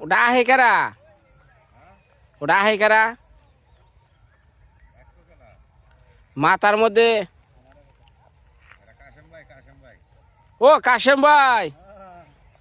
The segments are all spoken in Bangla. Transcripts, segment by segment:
ওটা আহে কারা? ওটা আহে কারা? মাথার মধ্যে। ও কাশেম ভাই।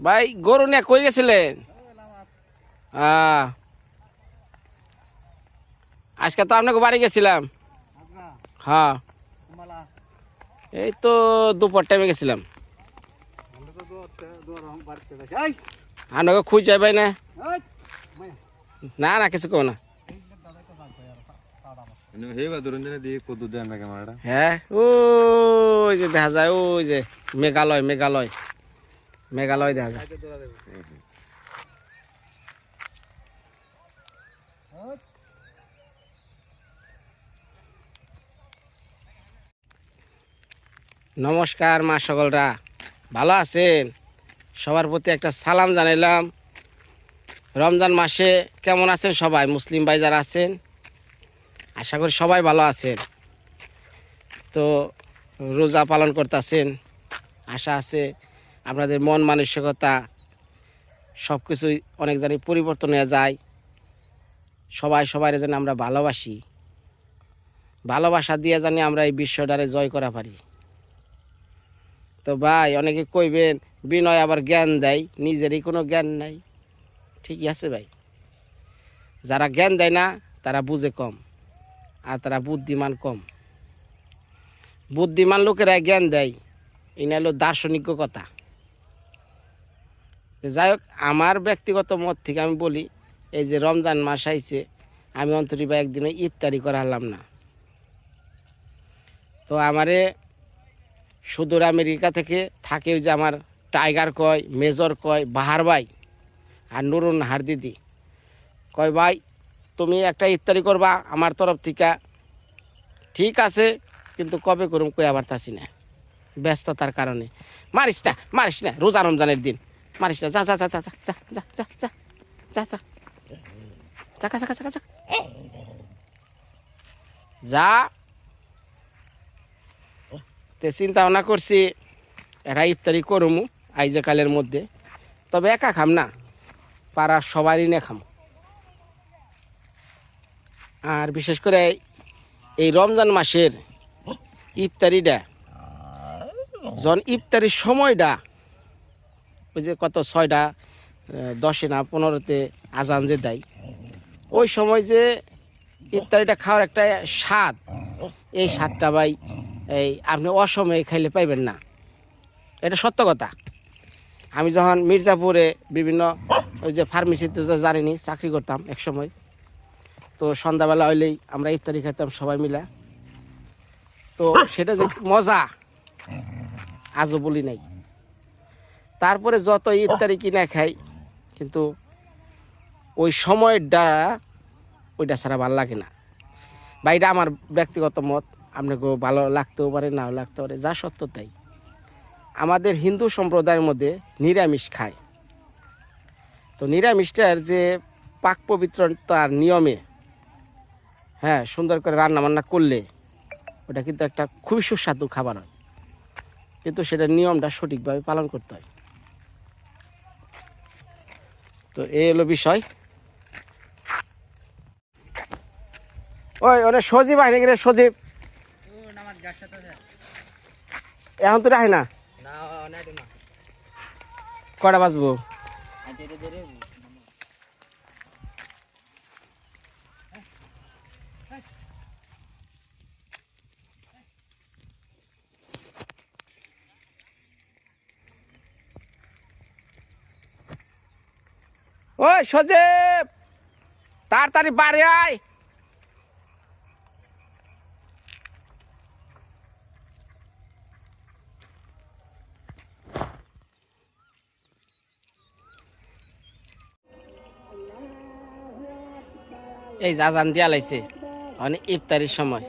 ভাই গরু নিয়ে কই গেছিলেন? আজকে তো আপনাকে বাড়ি গেছিলাম। হ্যাঁ। এই তো দুপুর টাইমে গেছিলাম। আপনাকে খুঁজ যাবে না। না না কিছু কো না। হ্যাঁ ওই যে দেখা যায় ওই যে মেঘালয় মেঘালয় মেঘালয় দেখা যায়। নমস্কার মা সকলরা ভালো আছেন? সবার প্রতি একটা সালাম জানাইলাম। রমজান মাসে কেমন আছেন সবাই? মুসলিম ভাই যারা আছেন, আশা করি সবাই ভালো আছেন। তো রোজা পালন করতেছেন, আশা আছে, আপনাদের মন মানসিকতা সব কিছুই অনেক জানি পরিবর্তন হয়ে যায়। সবাই সবাই যেন আমরা ভালোবাসি। ভালোবাসা দিয়ে জানি আমরা এই বিশ্বটারে জয় করা পারি। তো ভাই, অনেকে কইবেন বিনয় আবার জ্ঞান দেয়, নিজেরই কোনো জ্ঞান নাই। ঠিকই আছে ভাই। যারা জ্ঞান দেয় না, তারা বুঝে কম, আর তারা বুদ্ধিমান কম। বুদ্ধিমান লোকেরা জ্ঞান দেয় এটা হলো দার্শনিক কথা। যাই হোক, আমার ব্যক্তিগত মত থেকে আমি বলি, এই যে রমজান মাস আইছে, আমি অন্তরি বা একদিনে ইফতারি করা হলাম না। তো আমারে সুদূর আমেরিকা থেকে থাকে যে আমার টাইগার কয় মেজর কয় বাহার ভাই আর নুরুন হার দিদি কয় ভাই তুমি একটা ইফতারি করবা আমার তরফ থেকে ঠিক আছে কিন্তু কবে করুম কই আবার তাসি না ব্যস্ততার কারণে মারিস না মারিস না রোজা রমজানের দিন মারিস না যা যা যা যা যা যা যা যা যা যা যা যা তে চিন্তা ভাবনা করছি এটা ইফতারি করমু আইজে কালের মধ্যে। তবে একা খাম না, পাড়ার সবারই না খাম। আর বিশেষ করে এই রমজান মাসের ইফতারিটা, যখন ইফতারির সময়টা, ওই যে কত ছয়টা দশে না পনেরোতে আজান যে দেয়, ওই সময় যে ইফতারিটা খাওয়ার একটা স্বাদ, এই স্বাদটা ভাই, এই আপনি অসময়ে খাইলে পাইবেন না। এটা সত্য কথা। আমি যখন মির্জাপুরে বিভিন্ন ওই যে ফার্মেসিতে জানিনি চাকরি করতাম এক সময় তো সন্ধ্যাবেলা হইলেই আমরা ইফতারি খেতাম সবাই মিলে। তো সেটা যে মজা, আজও বলি নাই। তারপরে যত ইফতারি কিনা খাই, কিন্তু ওই সময়টা ওইটা ছাড়া ভালো লাগে না। বা এটা আমার ব্যক্তিগত মত, আপনাকেও ভালো লাগতেও পারে, নাও লাগতে পারে, যা সত্য তাই। আমাদের হিন্দু সম্প্রদায়ের মধ্যে নিরামিষ খায়। তো নিরামিষটার যে পাক পবিত্রতার নিয়মে হ্যাঁ সুন্দর করে রান্না বান্না করলে ওটা কিন্তু একটা খুবই সুস্বাদু খাবার হয়। কিন্তু সেটার নিয়মটা সঠিকভাবে পালন করতে হয়। তো এই হলো বিষয়। ওই ওরে সজীব আইনে গেলে সজীব? এখন তো রাখে না। কটা বাজবো? ওই সজীব তাড়াতাড়ি বাড়ি আয়। এই জাজান দিয়া লাইছে। মানে ইফতারির সময়।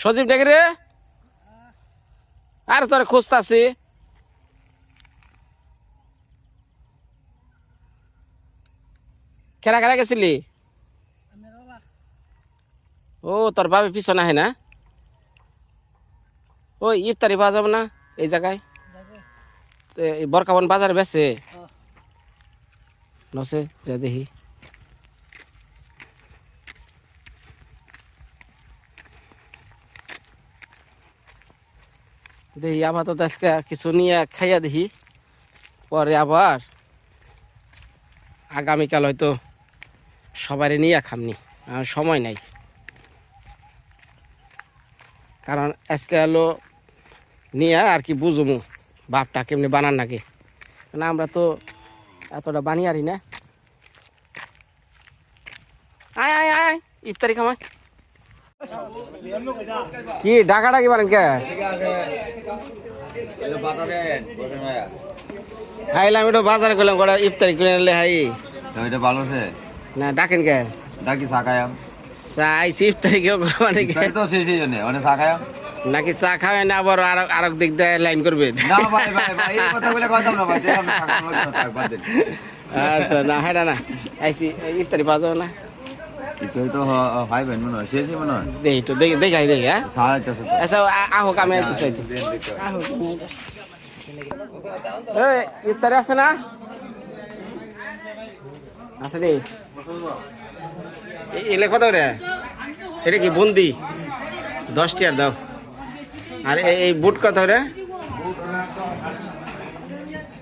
সজীব ডেকে রে। আর তোর খুঁজতাছি। কেরা কেরা গেছিলি? ও তোর বাবে পিছনে আহে না? ওই ইফতারি পাওয়া যাবে না এই জায়গায়? বরকাবন বাজারে বেছে নসে যা দেখি। দেখি আবার আপাতত আজকে কিছু নিয়ে খাইয়া দেখি। পরে আবার আগামীকাল হয়তো সবারই নিয়ে খামনি, আর সময় নাই। কারণ আজকে হলো নিয়ে আর কি বুঝুমু, বাপটা কেমনি বানান নাকি। না, আমরা তো এতটা বানিয়ে বানিয়ারি না। আয় আয় আয় ইফতারি খামায় কি ডাকা ডাকি পারেন কে? হাইলাম একটু বাজারে করলাম কটা ইফতারি করে আনলে হাই। এটা ভালো সে? না ডাকেন কে? ডাকি চা খায়াম চাইছি ইফতারি কেউ মানে কে? তো সেই সেই জন্য অনেক চা খায়াম নাকি চা খাওয়াই না আবার আর আরেক দিক দিয়ে লাইন করবেন না ভাই ভাই ভাই এই কথা বলে কথা না ভাই চা। আচ্ছা না হেডা না। আইসি ইফতারি পাওয়া যাবে না। দেখাই দেখি। আচ্ছা আ- আমি এই আছে না? আছে নি এ- এলে কত রে এটা কি বন্দি? দশ টিয়ার দাও। আর এই- এই বুট কত রে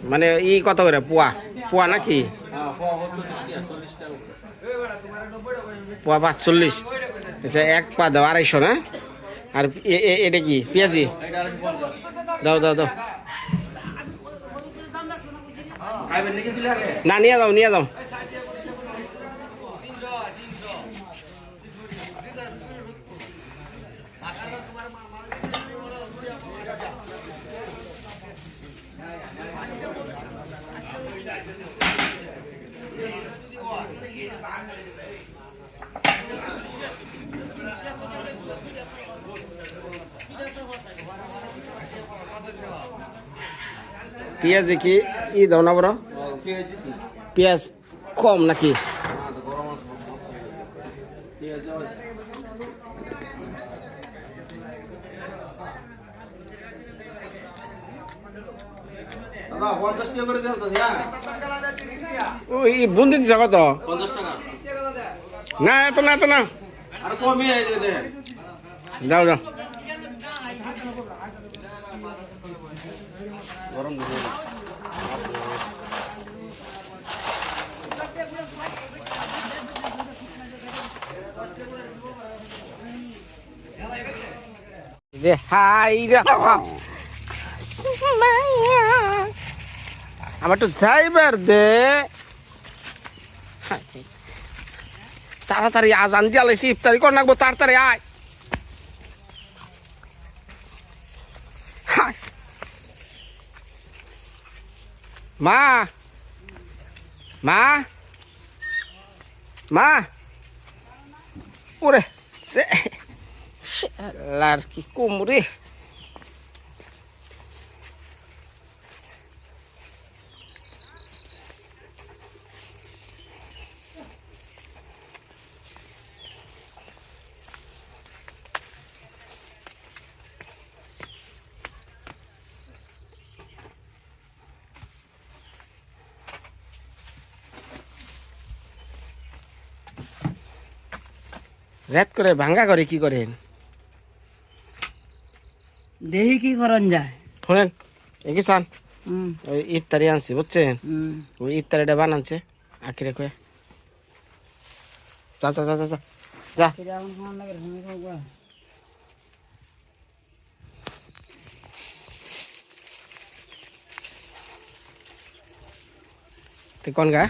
মানে ই কত করে পোয়া পোয়া নাকি? পোয়া পাঁচচল্লিশ। আচ্ছা এক পা দাও, আড়াইশো, না? আর এটা কি? পেঁয়াজি? দাও দাও দাও। না, নিয়ে যাও নিয়ে যাও। পেঁয়াজি কি ই দাও না বড়? পেঁয়াজ কম নাকি? বুন্দি দিছে কত না এত না এত না যাও যাও দে হাই রে আমার তো যাইবার দে তাড়াতাড়ি আজান দিয়া লাইছি, ইফতারি কর নাকবো, তাড়াতাড়ি আয়। মা। মা। মা। ওরে, সে শালার কি কুমড়ে। রেত করে ভাঙ্গা করে কি করেন? দেখি কি করন যায়। শুনেন চান হুম। ওই ইফতারি আনছি বুঝছেন? ওই ইফতারিটা বানানছে আখিরে কয়ে। যা যা যা যা যা যা। কোন গা?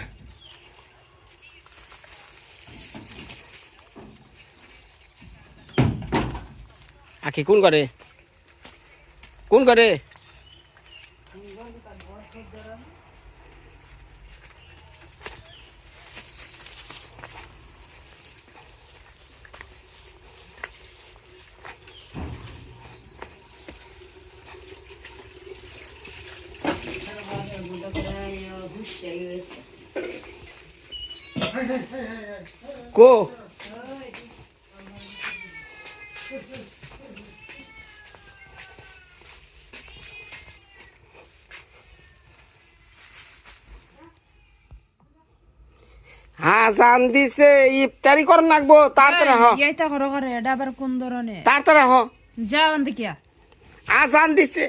আখি কোন করে কোন করে Go. হ্যাঁ দিছে ইফতারি করে নাকবো তাড়াতাড়ি হ। এইটা করো করে এটা আবার কোন ধরনের? তাড়াতাড়ি হ। যাও কিয়া আজান দিছে।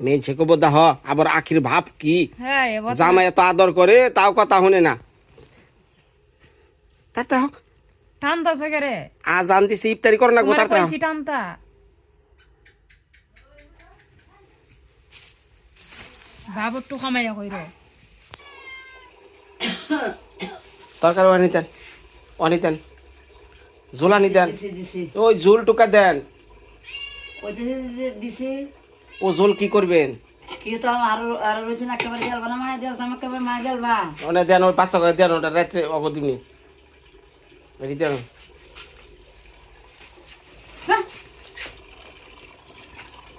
মেয়েছে কব দাহ আবার আখির ভাব কি? হ্যাঁ জামাই এত আদর করে তাও কথা শুনে না। তাড়াতাড়ি হ। টানতা আজান দিছে ইফতারি করে নাকবো তাড়াতাড়ি টানতা। কমাইয়া কইরো। তরকারি অনিতেন ঝোল আনি দেন। দিছে দিছে। ওই ঝোল টুকা দেন। ও ঝোল কি করবেন? দেন ওই পাঁচশো করে দেন ওটা রাত্রে অগদিমনি দেন।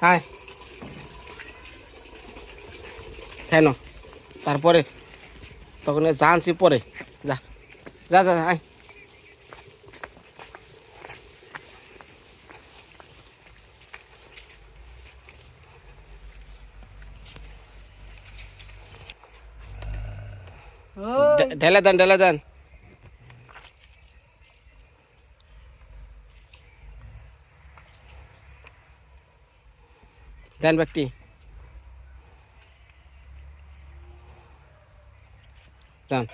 হ্যাঁ। কেন তারপরে তখন জানছি পরে। যা। যা যা আয় ও ঢে- ঢেলে দেন ঢেলে দেন দেন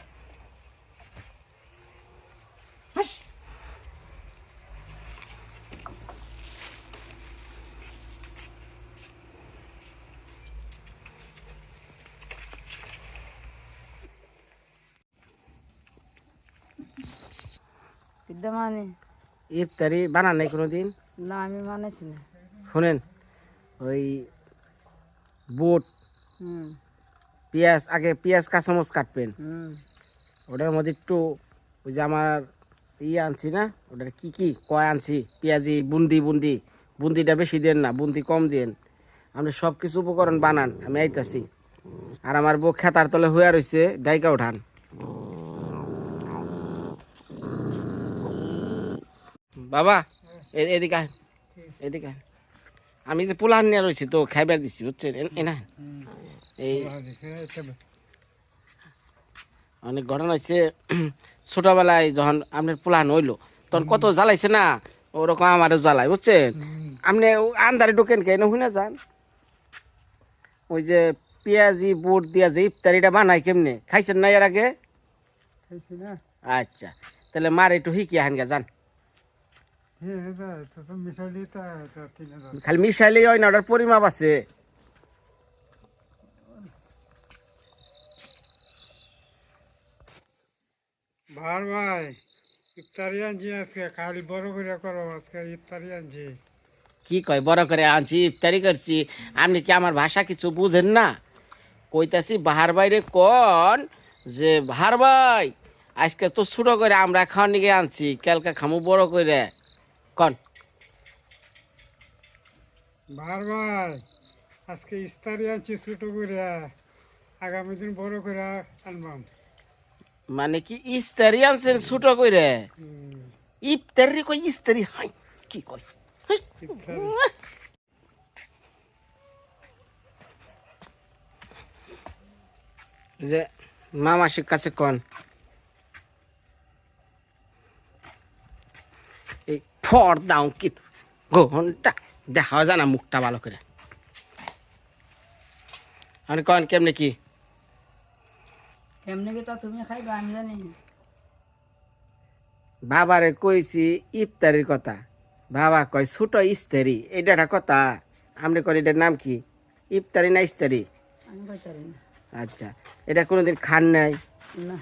মানে ইফতারি বানান নাই কোনো দিন না আমি মানেছি না। শোনেন ওই বুট হুম। পেঁয়াজ আগে পেঁয়াজ কাঁচামচ কাটবেন। ওটার মধ্যে একটু ওই যে আমার ইয়ে আনছি না ওটার কি কি কয় আনছি পেঁয়াজি বুন্দি বুন্দি। বুন্দিটা বেশি দেন না বুন্দি কম দেন। আপনি সব কিছু উপকরণ বানান আমি আইতাছি। আর আমার বউ খেতার তলে হয়ে রয়েছে ডাইকা উঠান বাবা এদিকে এদিকে। আমি যে পোলান নিয়ে রয়েছি তো খাইবার দিছি বুঝছেন? এ- এ না। এই অনেক ঘটনা হচ্ছে ছোটবেলায় যখন আপনার প্লান হইল তখন কত জ্বালাইছে না? ওরকম আমারও জ্বালাই বুঝছেন? আপনি আন্দারে ঢোকেন কেন শুনে যান। ওই যে পেঁয়াজি বুট দিয়া যে ইফতারিটা বানাই কেমনে? খাইছেন না এর আগে? আচ্ছা তাহলে মার একটু শিখি আহানগা যান। খালি মিশাইলেই হয় না ওটার পরিমাপ আছে। ভার ভাই ইফতারি আনছি আজকে খালি বড় করে করো আজকে ইফতারি আনছি। কি কয় বড় করে আনছি ইফতারি করছি? আপনি কি আমার ভাষা কিছু বুঝেন না? কইতাছি বাহার বাইরে কন যে ভার ভাই আজকে তো ছোট করে আমরা খাওয়ার নিকে আনছি কালকে খামু বড় করে। কন। ভার ভাই আজকে ইফতারি আনছি ছোট করে আগামী দিন বড় করে আনবাম। মানে কি ইস্তারি আনছেন ছোট করে? ইফতারি কই ইস্তারি? হাই কি কই যে মামাসির কাছে কন এই ফর দাও কি ঘণ্টা। দেখা যায় না মুখটা ভালো করে। আমি কন কেমনে কি? কেমনে কি তা তুমি খাইবা আমি জানি বাবারে কইছি ইফতারির কথা। বাবা কয় ছোট ইস্তারি এটা একটা কথা। আপনি কন এটার নাম কি? ইফতারি না ইস্তারি? আচ্ছা এটা কোনোদিন খান নাই? না।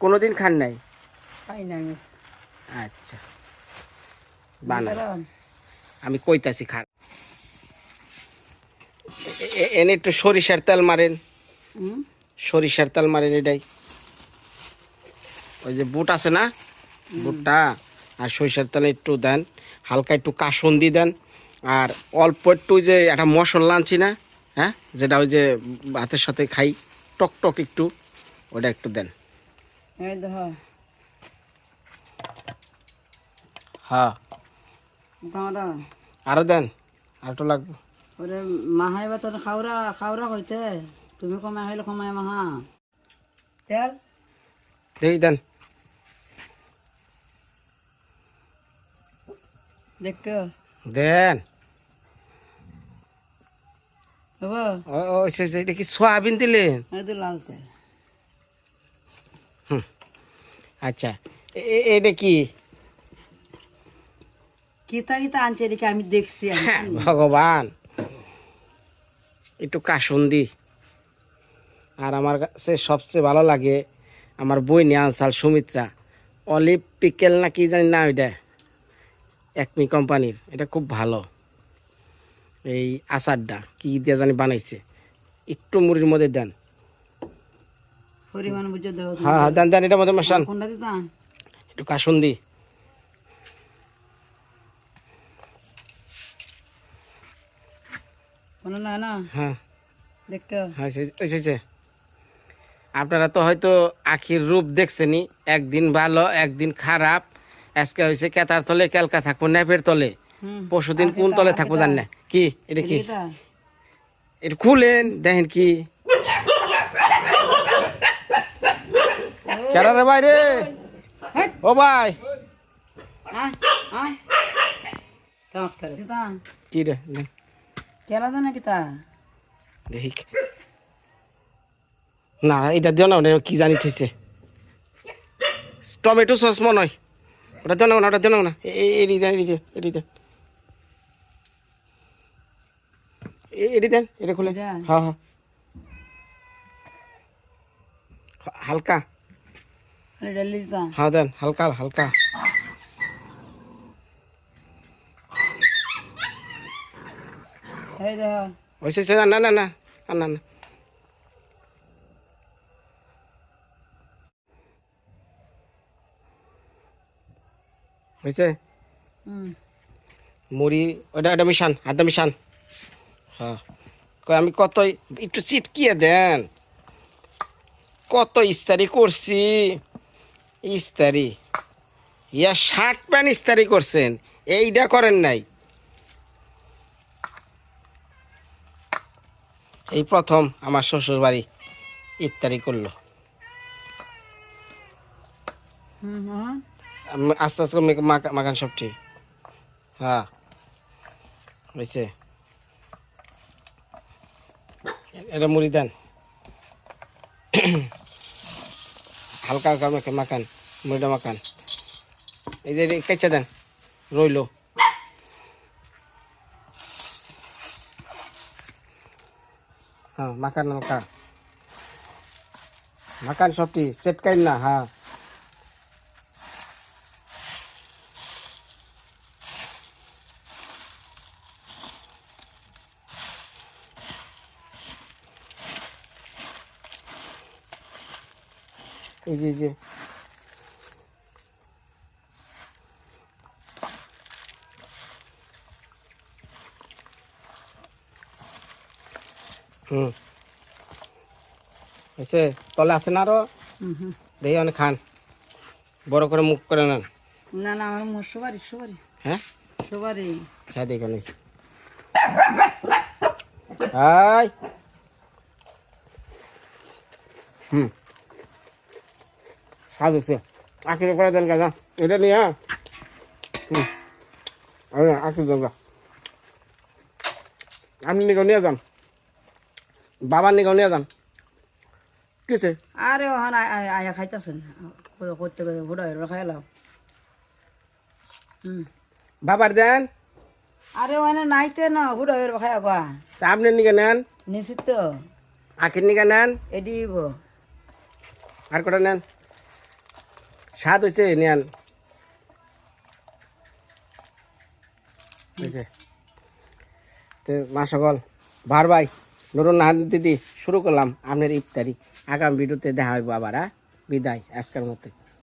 কোনোদিন খান নাই? খাই না আচ্ছা। আমি কইতাছি এ- এনে একটু সরিষার তেল মারেন। সরিষার তেল মারেন এটাই। ওই যে বুট আছে না? বুটটা। আর সরিষার তেল একটু দেন। হালকা একটু কাসন্দি দেন। আর অল্প একটু যে একটা মশলা আনছি না হ্যাঁ? যেটা ওই যে ভাতের সাথে খাই টক টক একটু ওটা একটু দেন। হ্যাঁ। আরও দেন আর লাগবে। ওরে মাহাই বা তোর খাওরা খাওরা কইতে। তুমি কমাই হইলে কমাই মাহা। তেল দেখি দেন। দেখ। দেন। কি সোয়াবিন দিলেন? আচ্ছা এটা কি? কিতা কিতা আনছে এদিকে আমি দেখছি আমি। হ্যাঁ। ভগবান। একটু কাসুন্দি আর আমার কাছে সবচেয়ে ভালো লাগে আমার বই নিয়ে আনসাল সুমিত্রা। অলিভ পিকেল না কি জানি না ওইটা। একমি কোম্পানির। এটা খুব ভালো। এই আচারটা কি দিয়ে জানি বানাইছে। একটু মুড়ির মধ্যে দেন। হ্যাঁ হ্যাঁ দেন দেন এটার মধ্যে মশান একটু কাসুন্দি কোনো না না। হ্যাঁ। দেখ হ্যাঁ আপনারা তো হয়তো আখির রূপ দেখছেনই। একদিন ভালো একদিন খারাপ। আজকে হয়েছে কেতার তলে ক্যালকা থাকব ন্যাপের তলে। পরশুদিন কোন তলে থাকব জান না। কি? এটা কি? এটা খুলেন দেখেন কি। কেরা রে ভাই রে? ও ভাই। কি রে? দেখি। না এটা দিও না কি জানি থইছে। টমেটো সস মনে হয়। ওটা দিও না ওটা দিও না এ- এ- দেন এড়ি দেন এড়ি দেন এ- এড়ি দেন এটা খুলে। এটা? হ্যাঁ হ্যাঁ। হালকা। হ্যাঁ দেন হালকা হালকা এই দেখ হয়েছে সে- না না না না না না হয়েছে হুম। মুড়ি ওটা ওটা মিশান হাতটা মিশান হ্যাঁ। আমি কতই একটু চিটকিয়ে দেন। কত ইস্তারি করছি। ইস্তারি। ইয়া শার্ট প্যান্ট ইস্তারি করছেন। এইটা করেন নাই। এই প্রথম আমার শ্বশুর বাড়ি ইফতারি করল। আস্তে আস্তে মাখান সবটি। হ্যাঁ। হয়েছে। এটা মুড়ি দেন। হালকা হালকা মেখে মাখান মুড়িটা মাখান। এই যে কেচে দেন রইল। হ্যাঁ মাখান না মাখা মাখান সবটি চেটকাইন না হ্যাঁ এই যে হুম। হয়েছে তলে আছে না আরও দেখি অনেক খান। বড় করে মুখ করে নেন। না না আমার মোর সবারই সবারই। হ্যাঁ? সবারই। খাই দেখো নাকি হাই হুম। স্বাদ হচ্ছে আখিরে করে দেন এটা নিয়ে হ্যাঁ হুম। আরে আখি দেন গা আপনি নিয়ে যান বাবার নিকেও নিয়ে যান। কিসে? আরে ওখান আয়া খাইতেছেন। করতে করতে ভোটা হয়ে খাইলাম। বাবার দেন। আরে ওখানে নাইতে না ভোটা হয়ে খাই তা আপনি নিকে নেন। নিশ্চিত তো। আখির নিকে নেন। এডি আর কটা নেন? স্বাদ হয়েছে নেন। হয়েছে তো মা সকল বার ভাই নুরুন দিদি শুরু করলাম। আপনার ইফতারি। আগাম ভিডিওতে দেখা হইব আবার বিদায় আজকের মতো